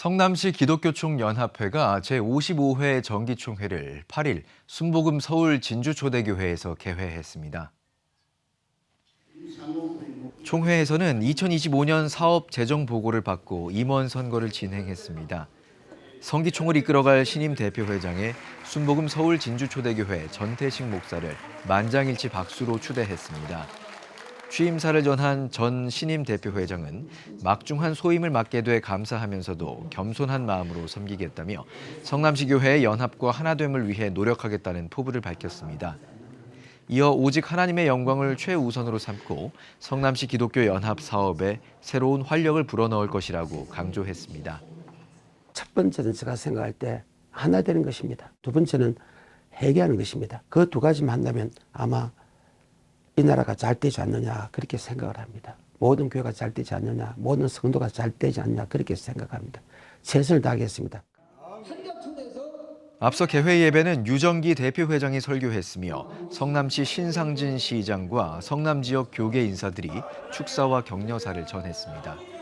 성남시 기독교총연합회가 제55회 정기총회를 8일 순복음 서울 진주초대교회에서 개회했습니다. 총회에서는 2025년 사업 재정 보고를 받고 임원 선거를 진행했습니다. 성기총을 이끌어갈 신임 대표회장에 순복음 서울 진주초대교회 전태식 목사를 만장일치 박수로 추대했습니다. 취임사를 전한 전 신임 대표 회장은 막중한 소임을 맡게 돼 감사하면서도 겸손한 마음으로 섬기겠다며 성남시 교회의 연합과 하나됨을 위해 노력하겠다는 포부를 밝혔습니다. 이어 오직 하나님의 영광을 최우선으로 삼고 성남시 기독교 연합 사업에 새로운 활력을 불어넣을 것이라고 강조했습니다. 첫 번째는 제가 생각할 때 하나 되는 것입니다. 두 번째는 회개하는 것입니다. 그 두 가지만 한다면 아마 이 나라가 잘 되지 않느냐 그렇게 생각을 합니다. 모든 교회가 잘 되지 않느냐, 모든 성도가 잘 되지 않느냐 그렇게 생각합니다. 최선을 다하겠습니다. 앞서 개회 예배는 유정기 대표회장이 설교했으며 성남시 신상진 시장과 성남 지역 교계 인사들이 축사와 격려사를 전했습니다.